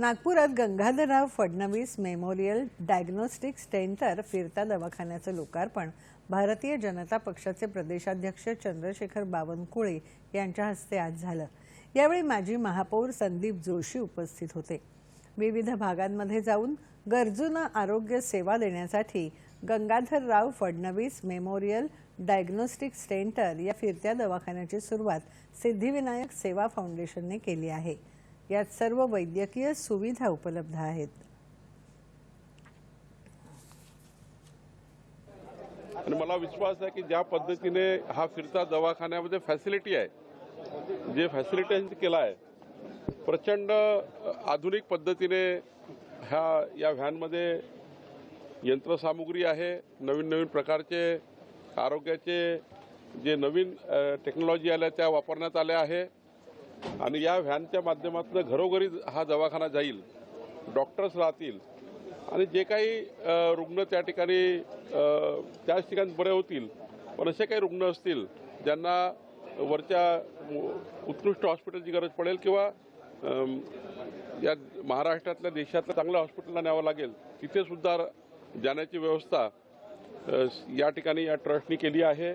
नागपुरात Gangadharrao Fadnavis memorial diagnostic centre फिरता दवाखान्याचं लोकार्पण. भारतीय जनता पक्षाचे प्रदेशाध्यक्ष चंद्रशेखर बावनकुळे यांच्या हस्ते आज झालं. यावेळी माजी महापौर संदीप जोशी उपस्थित होते. विविध भागांमध्ये जाऊन गरजूंना आरोग्य सेवा देण्यासाठी Gangadharrao Fadnavis memorial diagnostic centre या फिरत्या दवाखान्याची सुरुवात सिद्धिविनायक सेवा फाउंडेशनने केली आहे. यात सर्व वैद्यकीय सुविधा उपलब्ध आहेत. आणि मला विश्वास आहे की ज्या पद्धतीने हा फिरता दवाखान्यामध्ये फॅसिलिटी आहे जे फॅसिलिटी केलं आहे प्रचंड आधुनिक पद्धतीने ह्या या व्हॅनमध्ये यंत्रसामुग्री आहे नवीन नवीन प्रकारचे आरोग्याचे जे नवीन टेक्नॉलॉजी आल्या त्या वापरण्यात आल्या आहे. आणि या व्हॅनच्या माध्यमातून घरोघरी हा दवाखाना जाईल डॉक्टर्स राहतील आणि जे काही रुग्ण त्या ठिकाणी त्याच ठिकाणी बरे होतील पण असे काही रुग्ण असतील ज्यांना वरच्या उत्कृष्ट हॉस्पिटलची गरज पडेल किंवा या महाराष्ट्रातल्या देशातल्या चांगल्या हॉस्पिटलला न्यावं लागेल तिथे सुद्धा जाण्याची व्यवस्था या ठिकाणी या ट्रस्टनी केली आहे.